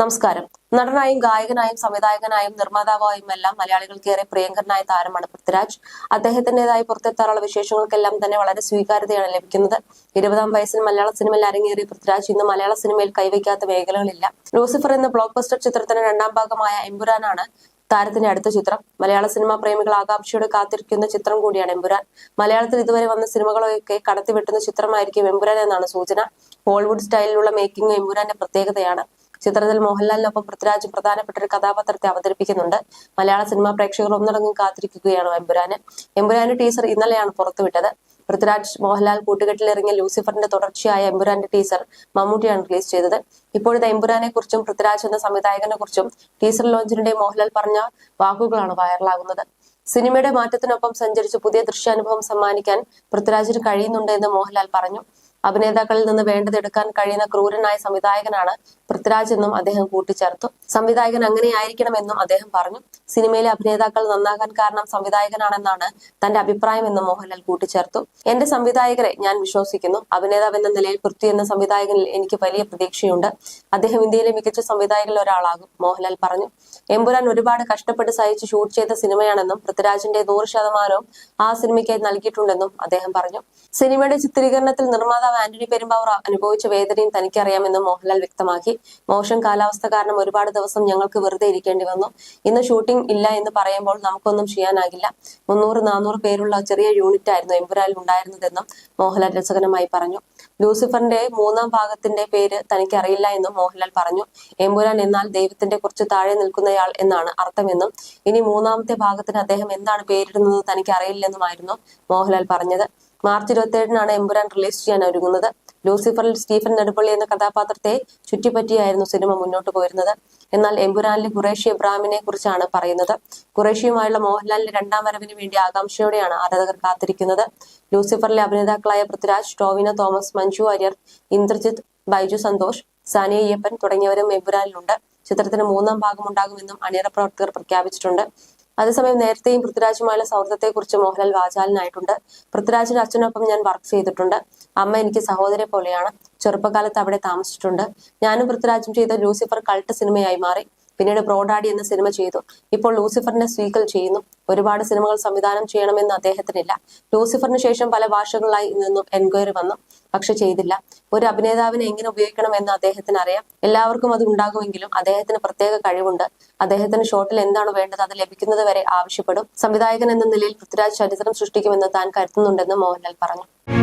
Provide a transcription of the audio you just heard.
നമസ്കാരം. നടനായും ഗായകനായും സംവിധായകനായും നിർമ്മാതാവായും എല്ലാം മലയാളികൾക്ക് ഏറെ പ്രിയങ്കരനായ താരമാണ് പൃഥ്വിരാജ്. അദ്ദേഹത്തിന്റേതായി പുറത്തെത്താറുള്ള വിശേഷങ്ങൾക്കെല്ലാം തന്നെ വളരെ സ്വീകാര്യതയാണ് ലഭിക്കുന്നത്. ഇരുപതാം വയസ്സിൽ മലയാള സിനിമയിൽ അരങ്ങേറിയ പൃഥ്വിരാജ് ഇന്ന് മലയാള സിനിമയിൽ കൈവയ്ക്കാത്ത മേഖലകളില്ല. ലൂസിഫർ എന്ന ബ്ലോക്ക് ബസ്റ്റർ ചിത്രത്തിന്റെ രണ്ടാം ഭാഗമായ എമ്പുരാനാണ് താരത്തിന്റെ അടുത്ത ചിത്രം. മലയാള സിനിമാ പ്രേമികൾ ആകാംക്ഷയോടെ കാത്തിരിക്കുന്ന ചിത്രം കൂടിയാണ് എമ്പുരാൻ. മലയാളത്തിൽ ഇതുവരെ വന്ന സിനിമകളൊക്കെ കടത്തിവെട്ടുന്ന ചിത്രമായിരിക്കും എമ്പുരാൻ എന്നാണ് സൂചന. ഹോളിവുഡ് സ്റ്റൈലിലുള്ള മേക്കിംഗ് എമ്പുരാന്റെ പ്രത്യേകതയാണ്. ചിത്രത്തിൽ മോഹൻലാലിനൊപ്പം പൃഥ്വിരാജ് പ്രധാനപ്പെട്ട ഒരു കഥാപാത്രത്തെ അവതരിപ്പിക്കുന്നുണ്ട്. മലയാള സിനിമാ പ്രേക്ഷകർ ഒന്നടങ്കം കാത്തിരിക്കുകയാണ് എമ്പുരാന്. എമ്പുരാന്റെ ടീസർ ഇന്നലെയാണ് പുറത്തുവിട്ടത്. പൃഥ്വിരാജ് മോഹൻലാൽ കൂട്ടുകെട്ടിലിറങ്ങിയ ലൂസിഫറിന്റെ തുടർച്ചയായ എമ്പുരാന്റെ ടീസർ മമ്മൂട്ടിയാണ് റിലീസ് ചെയ്തത്. ഇപ്പോഴത്തെ എമ്പുരാനെ കുറിച്ചും പൃഥ്വിരാജ് എന്ന സംവിധായകനെ കുറിച്ചും ടീസർ ലോഞ്ചിനിടെ മോഹൻലാൽ പറഞ്ഞ വാക്കുകളാണ് വൈറലാകുന്നത് സിനിമയുടെ മാറ്റത്തിനൊപ്പം സഞ്ചരിച്ച് പുതിയ ദൃശ്യാനുഭവം സമ്മാനിക്കാൻ പൃഥ്വിരാജിന് കഴിയുന്നുണ്ട് എന്ന് മോഹൻലാൽ പറഞ്ഞു. അഭിനേതാക്കളിൽ നിന്ന് വേണ്ടതെടുക്കാൻ കഴിയുന്ന ക്രൂരനായ സംവിധായകനാണ് പൃഥ്വിരാജ് എന്നും അദ്ദേഹം കൂട്ടിച്ചേർത്തു. സംവിധായകൻ അങ്ങനെയായിരിക്കണമെന്നും അദ്ദേഹം പറഞ്ഞു. സിനിമയിലെ അഭിനേതാക്കൾ നന്നാകാൻ കാരണം സംവിധായകനാണെന്നാണ് തന്റെ അഭിപ്രായമെന്നും മോഹൻലാൽ കൂട്ടിച്ചേർത്തു. എന്റെ സംവിധായകരെ ഞാൻ വിശ്വസിക്കുന്നു. അഭിനേതാവ് എന്ന നിലയിൽ പൃഥ്വി എന്ന സംവിധായകനിൽ എനിക്ക് വലിയ പ്രതീക്ഷയുണ്ട്. അദ്ദേഹം ഇന്ത്യയിലെ മികച്ച സംവിധായകരിൽ ഒരാളാകും മോഹൻലാൽ പറഞ്ഞു. എമ്പുരാൻ ഒരുപാട് കഷ്ടപ്പെട്ട് സഹിച്ച് ഷൂട്ട് ചെയ്ത സിനിമയാണെന്നും പൃഥ്വിരാജിന്റെ നൂറ് ശതമാനവും ആ സിനിമയ്ക്കായി നൽകിയിട്ടുണ്ടെന്നും അദ്ദേഹം പറഞ്ഞു. സിനിമയുടെ ചിത്രീകരണത്തിൽ നിർമ്മാതാവ് ആന്റണി പെരുമ്പാവൂർ അനുഭവിച്ച വേദനയും തനിക്കറിയാമെന്നും മോഹൻലാൽ വ്യക്തമാക്കി. മോശം കാലാവസ്ഥ കാരണം ഒരുപാട് ദിവസം ഞങ്ങൾക്ക് വെറുതെ ഇരിക്കേണ്ടി വന്നു. ഇന്ന് ഷൂട്ടിംഗ് ഇല്ല എന്ന് പറയുമ്പോൾ നമുക്കൊന്നും ചെയ്യാനാകില്ല. മുന്നൂറ് നാനൂറ് പേരുള്ള ചെറിയ യൂണിറ്റ് ആയിരുന്നു എമ്പുരാനിൽ ഉണ്ടായിരുന്നതെന്നും മോഹൻലാൽ രസകരമായി പറഞ്ഞു. ലൂസിഫറിന്റെ മൂന്നാം ഭാഗത്തിന്റെ പേര് തനിക്കറിയില്ല എന്നും മോഹൻലാൽ പറഞ്ഞു. എമ്പുരാൻ എന്നാൽ ദൈവത്തിന്റെ കുറച്ച് താഴെ നിൽക്കുന്നയാൾ എന്നാണ് അർത്ഥമെന്നും ഇനി മൂന്നാമത്തെ ഭാഗത്തിന് അദ്ദേഹം എന്താണ് പേരിടുന്നത് തനിക്ക് അറിയില്ലെന്നുമായിരുന്നു മോഹൻലാൽ പറഞ്ഞത്. മാർച്ച് ഇരുപത്തിയേഴിനാണ് എമ്പുരാൻ റിലീസ് ചെയ്യാൻ ഒരുങ്ങുന്നത്. ലൂസിഫറിൽ സ്റ്റീഫൻ നെടുപ്പള്ളി എന്ന കഥാപാത്രത്തെ ചുറ്റിപ്പറ്റിയായിരുന്നു സിനിമ മുന്നോട്ട് പോയിരുന്നത് എന്നാൽ എമ്പുരാനിലെ ഖുറേഷി ഇബ്രാഹിമിനെ കുറിച്ചാണ് പറയുന്നത്. ഖുറേഷിയുമായുള്ള മോഹൻലാലിന്റെ രണ്ടാം വരവിന് വേണ്ടി ആകാംക്ഷയോടെയാണ് ആരാധകർ കാത്തിരിക്കുന്നത്. ലൂസിഫറിലെ അഭിനേതാക്കളായ പൃഥ്വിരാജ് ടോവിന തോമസ് മഞ്ജു വാര്യർ ഇന്ദ്രജിത്ത് ബൈജു സന്തോഷ് സാനിയ അയ്യപ്പൻ തുടങ്ങിയവരും എമ്പുരാനിലുണ്ട്. ചിത്രത്തിന് മൂന്നാം ഭാഗം ഉണ്ടാകുമെന്നും അണിയറ പ്രവർത്തകർ പ്രഖ്യാപിച്ചിട്ടുണ്ട്. അതേസമയം നേരത്തെയും പൃഥ്വിരാജുമായുള്ള സൗഹൃദത്തെക്കുറിച്ച് മോഹൻലാൽ വാചാലനായിട്ടുണ്ട്. പൃഥ്വിരാജിന്റെ അച്ഛനൊപ്പം ഞാൻ വർക്ക് ചെയ്തിട്ടുണ്ട്. അമ്മ എനിക്ക് സഹോദരെ പോലെയാണ്. ചെറുപ്പകാലത്ത് അവിടെ താമസിച്ചിട്ടുണ്ട്. ഞാനും പൃഥ്വിരാജും ചെയ്ത ലൂസിഫർ കൾട്ട് സിനിമയായി മാറി. പിന്നീട് ബ്രോഡാഡി എന്ന സിനിമ ചെയ്തു. ഇപ്പോൾ ലൂസിഫറിനെ സ്വീക്കൽ ചെയ്യുന്നു. ഒരുപാട് സിനിമകൾ സംവിധാനം ചെയ്യണമെന്ന് അദ്ദേഹത്തിനില്ല. ലൂസിഫറിന് ശേഷം പല ഭാഷകളിലായി നിന്നും എൻക്വയറി വന്നു. പക്ഷെ ചെയ്തില്ല. ഒരു അഭിനേതാവിനെ എങ്ങനെ ഉപയോഗിക്കണം എന്ന് അദ്ദേഹത്തിന് അറിയാം എല്ലാവർക്കും അത് ഉണ്ടാകുമെങ്കിലും അദ്ദേഹത്തിന് പ്രത്യേക കഴിവുണ്ട്. അദ്ദേഹത്തിന് ഷോട്ടിൽ എന്താണ് വേണ്ടത് അത് ലഭിക്കുന്നത് വരെ ആവശ്യപ്പെടും. സംവിധായകൻ എന്ന നിലയിൽ പൃഥ്വിരാജ് ചരിത്രം സൃഷ്ടിക്കുമെന്ന് താൻ കരുതുന്നുണ്ടെന്ന് മോഹൻലാൽ പറഞ്ഞു.